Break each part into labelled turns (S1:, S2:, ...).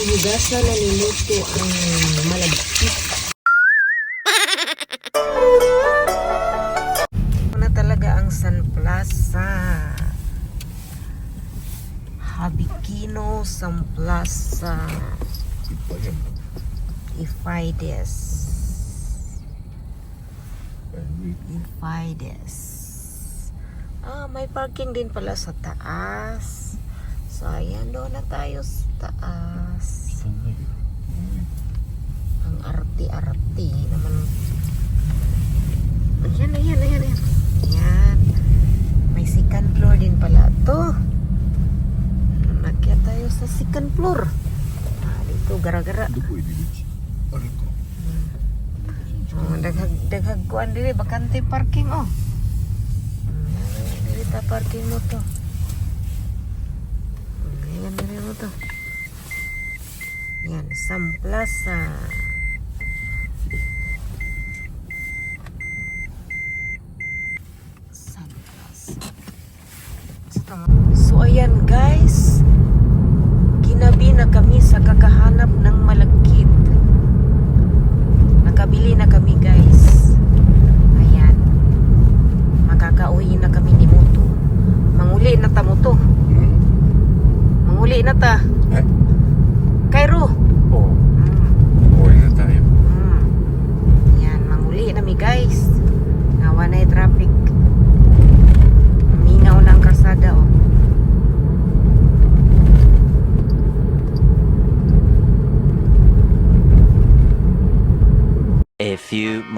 S1: Hinugasan na niluto ang malagkit. na talaga ang San Plaza. Habikino San Plaza. Ifides. Ifides. Ah, may parking din pala sa taas. So, ayan doon na tayo taas Ayan. ang hmm. arti-arti naman ayan, ayan, ayan, ayan ayan, may second floor din pala to. Nakyat tayo sa second floor ah, dito, gara-gara.
S2: Hmm.
S1: Oh, daghag, daghag kuan dili bakante parking oh. Hmm, dili ta parking mo to. Ayan, dili mo to. Yan, Sam Plaza. Sam Plaza. Sa tama- So ayan guys, ginabi na kami sa kakahanap ng malagkit. Nakabili na kami guys.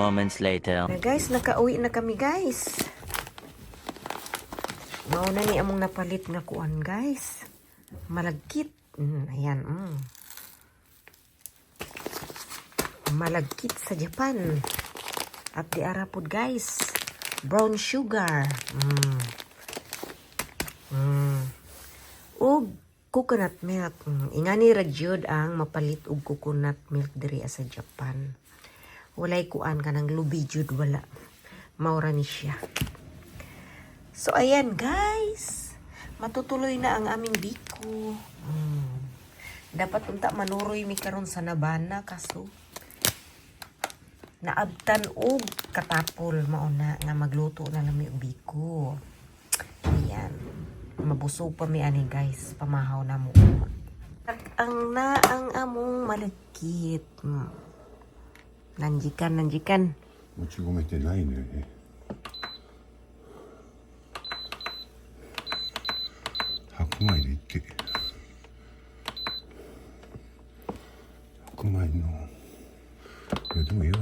S3: Moments later.
S1: Na guys, nakauwi na kami guys. Mauna ni among napalit nga kuan guys. Malagkit. Mm, ayan. Mm. Malagkit sa Japan. At di arapod guys. Brown sugar. Mm. Mm. Ug coconut milk. Mm. Ingani ra gyud ang mapalit og coconut milk diri sa Japan walay kuan ka ng lubi wala. Maura ni siya. So ayan guys. Matutuloy na ang aming biko. Mm. dapat unta manuroy mi karon sa nabana kaso naabtan og katapol mauna nga magluto na nami og biko. Ayan. Mabusog pa mi ani guys. Pamahaw na mo. Ang na ang among malagkit mm. Nanjikan, nanjikan.
S2: もち米ってないのよね白米で行って白米のいやでもいいわ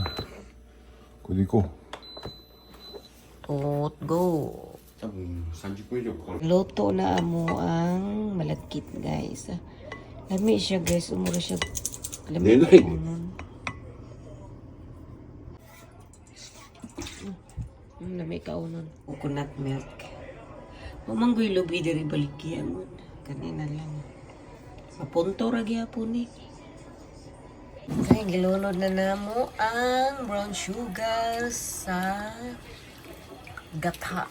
S2: これで行こ
S1: Tot, go.
S2: う多分30分以上かかる
S1: Luto na mo ang malagkit, guys. Lami siya, guys. Umura siya. Lami
S2: Nenay.
S1: lami ka nun. Coconut milk. Mamanggoy lubi diri balikyan mo. Kanina lang. Sa punto ra gyapon ni. Kaya gilunod na namo ang brown sugar sa gatha.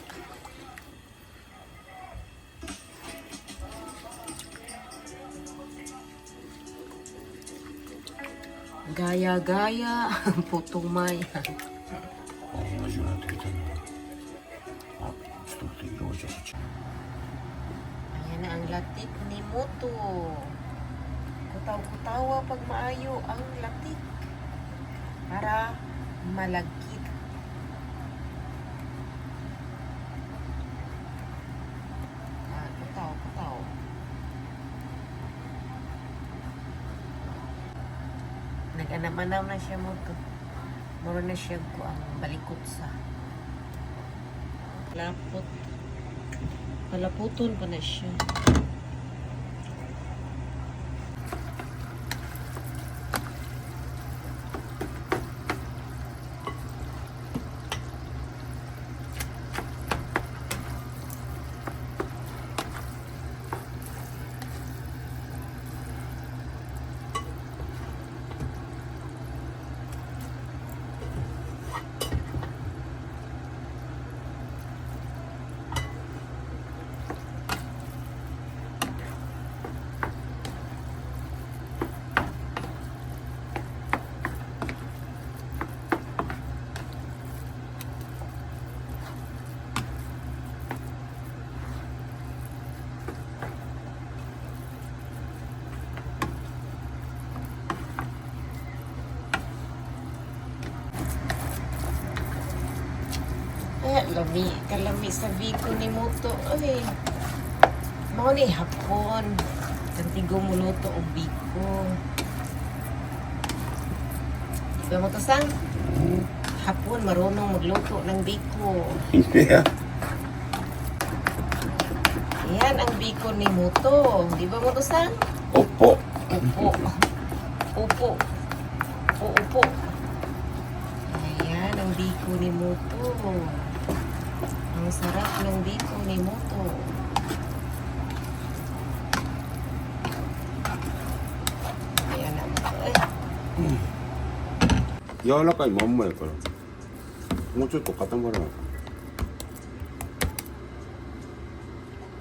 S1: Gaya-gaya ang putong Ayan na ang latik ni Moto. Kutaw-kutawa pag maayo ang latik. Para malagkit. Ah, kutaw, kutaw. Nag-anam-anam na siya Moto. Muro na siya ko ang balikot sa lapot. Palaputon pa na siya. Lami, kalami sa biko ni Muto. Ay, mao ni hapon. Kantigo mo luto og biko. Di ba mo to sang? Hapon, marunong magluto ng biko.
S2: Hindi ah.
S1: Yan ang biko ni Muto. Di ba mo to sang?
S2: Opo.
S1: Upo. Upo. Upo, upo. Ayan, ang biko ni Muto. Ang sarap ng biko ni Moto. Ayan na. Ay, Mm.
S2: 柔らかいまんまやからもうちょっと固まらない